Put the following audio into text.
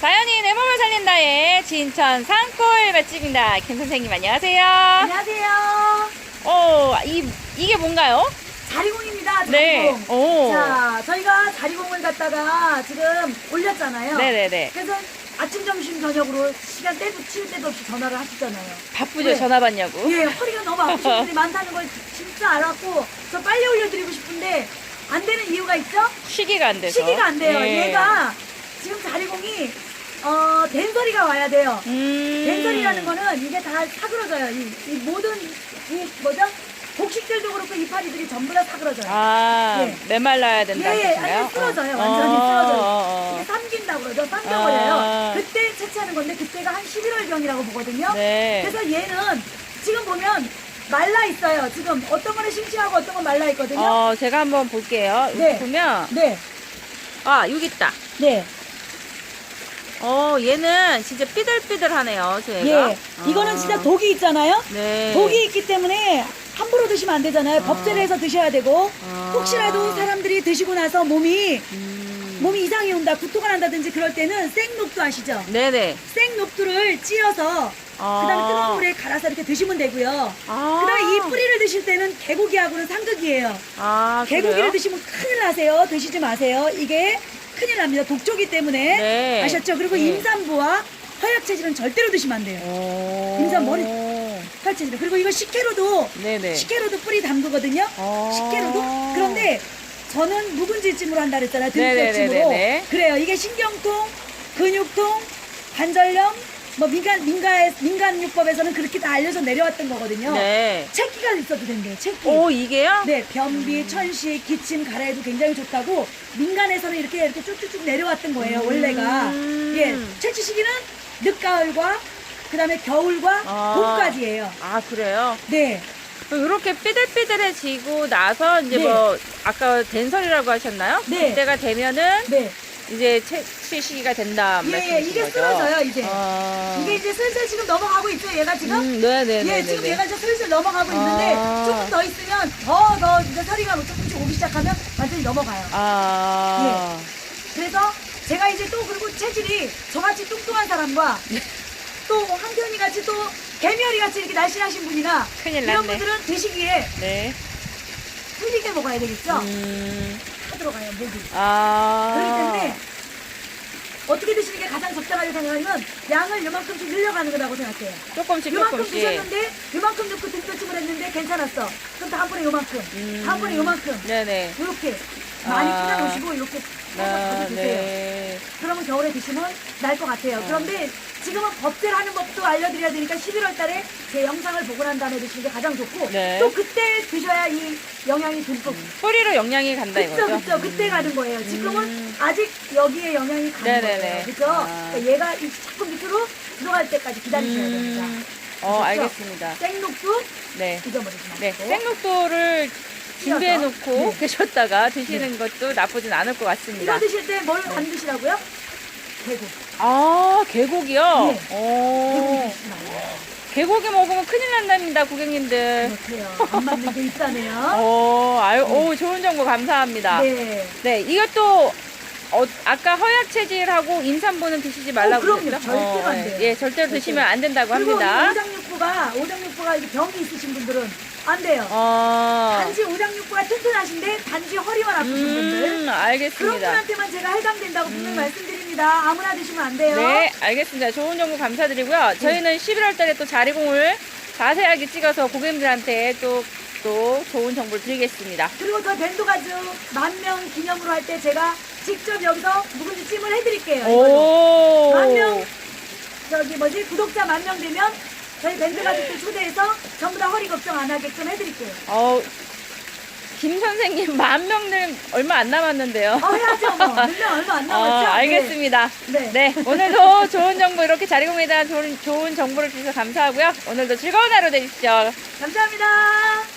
자연이 내 몸을 살린다의 진천 산골 맛집입니다. 김 선생님 안녕하세요. 안녕하세요. 오, 이 이게 뭔가요? 자리공입니다. 자리공. 네. 오. 자, 저희가 자리공을 갖다가 지금 올렸잖아요. 네네네. 그래서 아침, 점심, 저녁으로 시간 때도 치울 때도 없이 전화를 하시잖아요. 바쁘죠? 네. 전화 받냐고. 예, 허리가 너무 아프신 분들이 많다는 걸 진짜 알았고 저 빨리 올려드리고 싶은데 안 되는 이유가 있죠? 시기가 안 돼서. 시기가 안 돼요. 예. 얘가 지금 자리공이 어, 댄서리가 와야 돼요. 음. 댄설이라는 거는 이게 다 사그러져요. 이, 이 모든 이 뭐죠? 곡식들도 그렇고 이파리들이 전부 다 사그러져요. 아, 예. 메말라야 된다는 예, 예? 아니 쓰러져요. 어. 완전히 어, 쓰러져요. 어, 어. 이게 삼긴다고 그러죠. 삼겨버려요. 아. 그때 채취하는 건데 그때가 한 11월 경이라고 보거든요. 네. 그래서 얘는 지금 보면 말라 있어요. 지금 어떤 거는 싱싱하고 어떤 건 말라 있거든요. 어, 제가 한번 볼게요. 네. 보면 네, 아, 여기 있다. 네, 어, 얘는 진짜 삐들삐들하네요, 저희가. 예. 이거는 아. 진짜 독이 있잖아요. 네. 독이 있기 때문에 함부로 드시면 안 되잖아요. 법제를 해서 드셔야 되고 아. 혹시라도 사람들이 드시고 나서 몸이 음. 몸이 이상이 온다, 구토가 난다든지 그럴 때는 생녹두 아시죠? 네네. 생녹두를 찧어서 아. 그다음에 뜨거운 물에 갈아서 이렇게 드시면 되고요. 아. 그다음에 이 뿌리를 드실 때는 개고기하고는 상극이에요. 아, 개고기를? 드시면 큰일 나세요. 드시지 마세요. 이게 큰일 납니다. 독초기 때문에 네. 아셨죠? 그리고 네. 임산부와 허약 체질은 절대로 드시면 안 돼요. 오. 임산 머리- 허약 체질. 그리고 이거 식혜로도 네네. 식혜로도 뿌리 담그거든요. 어. 식혜로도 그런데 저는 묵은지찜으로 한다 그랬잖아요. 등뼈찜으로. 네네네네네. 그래요. 이게 신경통, 근육통, 관절염, 뭐 민간 민간 민간요법에서는 그렇게 다 알려져 내려왔던 거거든요. 네. 채기가 있어도 된대요. 채기. 오, 이게요? 네, 변비, 천식, 기침, 가래에도 굉장히 좋다고 민간에서는 이렇게 이렇게 쭉쭉쭉 내려왔던 거예요. 음. 원래가. 예, 채취 시기는 늦가을과 그다음에 겨울과 아. 봄까지예요. 아, 그래요? 네. 이렇게 삐들삐들해지고 나서 이제 네. 뭐 아까 된설이라고 하셨나요? 네. 그때가 되면은 네. 이제 채취 시기가 된다 예, 예, 말씀이신 이게 거죠? 쓰러져요, 이제. 아. 이게 이제 슬슬 지금 넘어가고 있죠, 얘가 지금? 음, 네네네. 예, 지금 얘가 이제 슬슬 넘어가고 있는데 아. 조금 더 있으면 더, 더 이제 서리가 조금씩 오기 시작하면 완전히 넘어가요. 아. 그래서 제가 이제 또 그리고 체질이 저같이 뚱뚱한 사람과 또 한편이 같이 또 개미어리 같이 이렇게 날씬하신 분이나 큰일 이런 났네. 분들은 드시기에 네. 흘리게 먹어야 되겠죠? 음. 다 들어가요, 목이. 아. 그렇기 때문에 어떻게 드시는 게 가장 적당하게 생각하면 양을 요만큼씩 늘려가는 거라고 생각해요. 조금씩 요만큼 조금씩. 드셨는데 요만큼 넣고 등뼈찜을 했는데 괜찮았어. 그럼 다음번에 요만큼, 음. 다음번에 요만큼 네네. 이렇게 많이 아. 끓여 놓으시고 이렇게 살짝 아, 아, 드세요. 네. 그러면 겨울에 드시면 날 것 같아요. 그런데 지금은 법제를 하는 법도 알려드려야 되니까 11월 달에 제 영상을 보고 난 다음에 드시는 게 가장 좋고 네. 또 그때 드셔야 이 영양이 듬뿍 소리로 영양이 간다 그쵸 이거죠? 그쵸 그때 가는 거예요. 지금은 음. 아직 여기에 영양이 가는 네네네. 거예요. 그죠? 아. 그러니까 얘가 이 자꾸 밑으로 들어갈 때까지 기다리셔야 됩니다. 음. 어, 아셨죠? 알겠습니다. 생녹두 네. 잊어버리지 마시고 네. 생록도를 준비해 놓고 네. 계셨다가 드시는 것도 나쁘진 않을 것 같습니다. 이거 드실 때 뭘 안 드시라고요? 개고 아, 계곡이요? 네. 개고 오. 계곡이 먹으면 큰일 난답니다, 고객님들. 그렇대요. 안 맞는 게 있다네요. 오, 아유, 오, 좋은 정보 감사합니다. 네. 네. 이것도 어, 아까 허약 체질하고 임산부는 드시지 말라고 어, 그럼요. 그랬죠? 절대로 안 예, 돼요. 예, 절대로 드시면 안 된다고 그리고 합니다. 이 오장육부가 오장육부가 병이 있으신 분들은 안 돼요. 어. 단지 오장육부가 튼튼하신데 단지 허리만 아프신 분들 음, 그런 알겠습니다. 분한테만 제가 해당된다고 분명히 말씀드 립니다. 아무나 드시면 안 돼요. 네, 알겠습니다. 좋은 정보 감사드리고요. 저희는 11월 달에 또 자리공을 자세하게 찍어서 고객님들한테 또, 또 좋은 정보를 드리겠습니다. 그리고 저 밴드가즈 만 명 기념으로 할 때 제가 직접 여기서 묵은지 찜을 해드릴게요. 이걸로. 오. 만 명, 저기 뭐지 구독자 만 명 되면 저희 밴드가족들 초대해서 전부 다 허리 걱정 안 하게끔 해드릴게요. 어, 김 선생님 만 명들 얼마 안 남았는데요. 어 해야죠 뭐. 몇명 얼마 안 남았죠? 어, 알겠습니다. 네. 네, 오늘도 좋은 정보 이렇게 자리공에 대한 좋은, 좋은 정보를 주셔서 감사하고요. 오늘도 즐거운 하루 되십시오. 감사합니다.